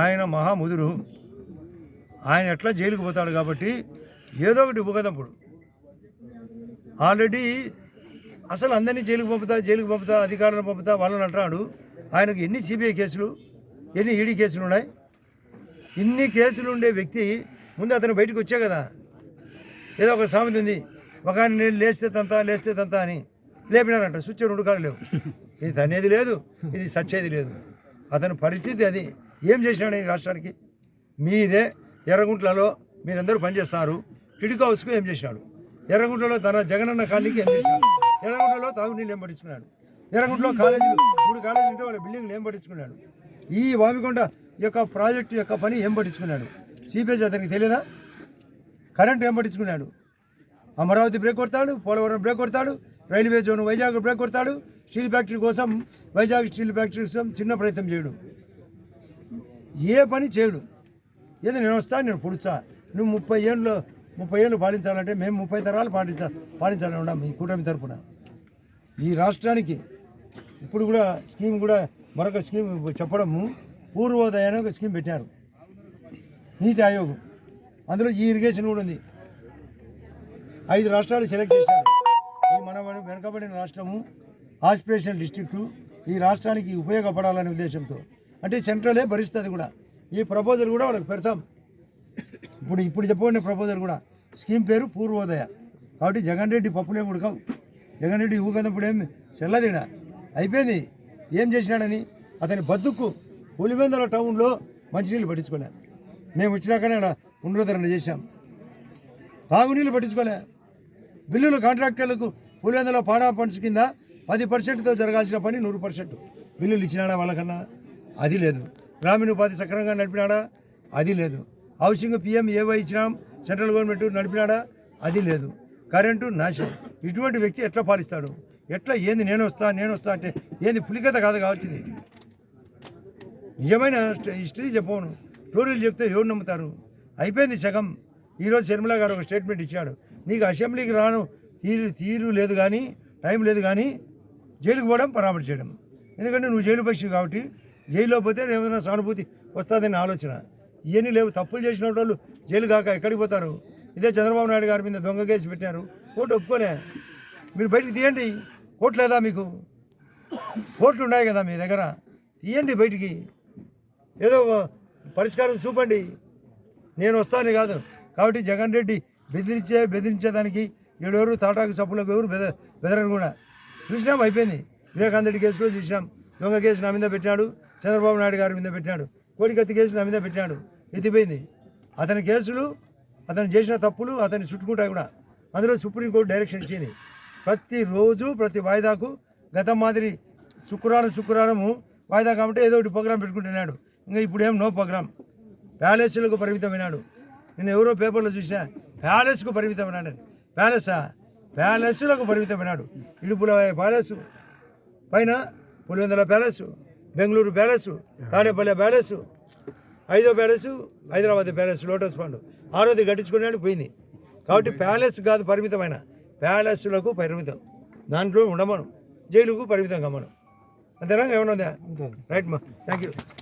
ఆయన మహాముదురు. ఆయన ఎట్లా జైలుకు పోతాడు కాబట్టి ఏదో ఒకటి ఉపగదంపుడు ఆల్రెడీ అసలు అందరినీ జైలుకు పంపుతా జైలుకు పంపుతా అధికారులను పంపుతా వాళ్ళని అంటున్నాడు. ఆయనకు ఎన్ని సిబిఐ కేసులు ఎన్ని ఈడీ కేసులు ఉన్నాయి? ఇన్ని కేసులు ఉండే వ్యక్తి ముందు అతను బయటకు వచ్చే కదా. ఏదో ఒక సామెత ఉంది. ఒక నేను లేస్తే తంత లేస్తే తంత అని లేపినారంట. స్విచ్ రెండు కాళ్ళు లేవు. ఇది తనేది లేదు ఇది సచ్చేది లేదు. అతని పరిస్థితి అది. ఏం చేసినాడు ఈ రాష్ట్రానికి? మీరే ఎర్రగుంట్లలో మీరందరూ పనిచేస్తారు. టిడికో హౌస్కు ఏం చేసినాడు? ఎర్రగుంటలో తన జగనన్న కాలనీకి ఏం చేసినాడు? ఎర్రగుంటలో తాగునీళ్ళు ఏం పట్టించుకున్నాడు? ఎర్రగుంటలో కాలేజీలు మూడు కాలేజీలు ఉంటే వాళ్ళ బిల్డింగ్లు ఏం పట్టించుకున్నాడు? ఈ వామికొండ యొక్క ప్రాజెక్టు యొక్క పని ఏం పట్టించుకున్నాడు? సిపిఎస్ అతనికి తెలియదా కరెంట్ ఏం పట్టించుకున్నాడు? అమరావతి బ్రేక్ కొడతాడు పోలవరం బ్రేక్ కొడతాడు రైల్వే జోన్ వైజాగ్ బ్రేక్ కొడతాడు స్టీల్ ఫ్యాక్టరీ కోసం వైజాగ్ స్టీల్ ఫ్యాక్టరీ కోసం చిన్న ప్రయత్నం చేయడు. ఏ పని చేయడు. ఏదో నేను వస్తా నేను పుడుచా నువ్వు ముప్పై ఏళ్ళు ముప్పై ఏళ్ళు పాలించాలంటే మేము ముప్పై తరాలు పాటించా పాలించాలని ఉన్నాం ఈ కూటమి తరపున. ఈ రాష్ట్రానికి ఇప్పుడు కూడా స్కీమ్ కూడా మరొక స్కీమ్ చెప్పడము పూర్వోదయ అనే ఒక స్కీమ్ పెట్టారు నీతి ఆయోగ్. అందులో ఈ ఇరిగేషన్ కూడా ఉంది. ఐదు రాష్ట్రాలు సెలెక్ట్ చేశారు. ఈ మన వెనుకబడిన రాష్ట్రము ఆస్పిరేషనల్ డిస్ట్రిక్టు ఈ రాష్ట్రానికి ఉపయోగపడాలనే ఉద్దేశంతో. అంటే సెంట్రలే భరిస్తుంది కూడా. ఈ ప్రపోజల్ కూడా వాళ్ళకి పెడతాం. ఇప్పుడు ఇప్పుడు చెప్పబడిన ప్రపోజల్ కూడా. స్కీమ్ పేరు పూర్వోదయ. కాబట్టి జగన్ రెడ్డి పప్పులేం ఉడకవు. జగన్ రెడ్డి ఊగనప్పుడు ఏం చెల్లదిడ? అయిపోయింది. ఏం చేసినాడని? అతని బతుకు పులివెందల టౌన్లో మంచినీళ్ళు పట్టించుకోలే. మేము వచ్చినాకనే ఆడ పునరుద్ధరణ చేశాం. తాగునీళ్ళు పట్టించుకోలే. బిల్లులు కాంట్రాక్టర్లకు పులివెందల పాడా ఫండ్స్ కింద పది పర్సెంట్తో జరగాల్సిన పని నూరు పర్సెంట్. బిల్లులు ఇచ్చినాడా వాళ్ళకన్నా? అది లేదు. గ్రామీణ ఉపాధి సక్రమంగా నడిపినాడా? అది లేదు. హౌసింగ్ పిఎం ఏవై ఇచ్చినాం? సెంట్రల్ గవర్నమెంట్ నడిపినాడా? అది లేదు. కరెంటు నాశనం. ఇటువంటి వ్యక్తి ఎట్లా పాలిస్తాడు? ఎట్లా ఏంది నేను వస్తా నేను వస్తా అంటే ఏంది పులికత కాదు కావచ్చింది. నిజమైన హిస్టరీ చెప్పవను. టోరీలు చెప్తే ఎవరు నమ్ముతారు? అయిపోయింది సగం. ఈరోజు శర్మిల గారు ఒక స్టేట్మెంట్ ఇచ్చాడు. నీకు అసెంబ్లీకి రాను తీరు తీరు లేదు కానీ టైం లేదు కానీ జైలుకు పోవడం పరామర్శ చేయడం ఎందుకంటే నువ్వు జైలు పక్షి కాబట్టి జైల్లో పోతే ఏమైనా సానుభూతి వస్తుందని ఆలోచన. ఇవన్నీ లేవు. తప్పులు చేసిన వాళ్ళు జైలు కాక ఎక్కడికి పోతారు? ఇదే చంద్రబాబు నాయుడు గారి మీద దొంగ కేసు పెట్టారు. కోర్టు ఒప్పుకోలే. మీరు బయటికి తీయండి. కోర్టు లేదా మీకు? కోర్టులు ఉన్నాయి కదా మీ దగ్గర. తీయండి బయటికి. ఏదో పరిష్కారం చూపండి. నేను వస్తాను కాదు. కాబట్టి జగన్ రెడ్డి బెదిరించే బెదిరించేదానికి ఏడెవరు తాటాకు సప్పులకు ఎవరు బెద బెదరకుండా కూడా. చూసినాం అయిపోయింది. వివేకానంద కేసులో చూసినాం. దొంగ కేసు నా మీద పెట్టినాడు. చంద్రబాబు నాయుడు గారి మీద పెట్టినాడు. కోడికత్తి కేసు నా మీద పెట్టినాడు. ఎత్తిపోయింది. అతని కేసులు అతను చేసిన తప్పులు అతన్ని చుట్టుకుంటాయి కూడా. అందులో సుప్రీంకోర్టు డైరెక్షన్ ఇచ్చింది. ప్రతిరోజు ప్రతి వాయిదాకు గత మాదిరి శుక్రవారం శుక్రవారము వాయిదా కాబట్టి ఏదో ఒకటి ప్రోగ్రాం పెట్టుకుంటున్నాడు ఇంకా ఇప్పుడు ఏం? No programme. ప్యాలెస్లకు పరిమితమైనాడు నేను ఎవరో పేపర్లో చూసినా ప్యాలెస్కు పరిమితమైనాడు ప్యాలెసా? ప్యాలెస్లకు పరిమితమైనాడు ఇడుపుల ప్యాలెస్. పైన Pulivendula palace. Bengaluru palace Tadepalli palace ఐదో palace Hyderabad palace lotus pond ఆరోది గట్టించుకున్నాడు పోయింది. కాబట్టి ప్యాలెస్ కాదు పరిమితమైన. ప్యాలెస్లకు పరిమితం. దాంట్లో ఉండమను. జైలుకు పరిమితం కమ్మను. అంతేనా? ఏమన్నా ఉందా? రైట్ మా. Thank you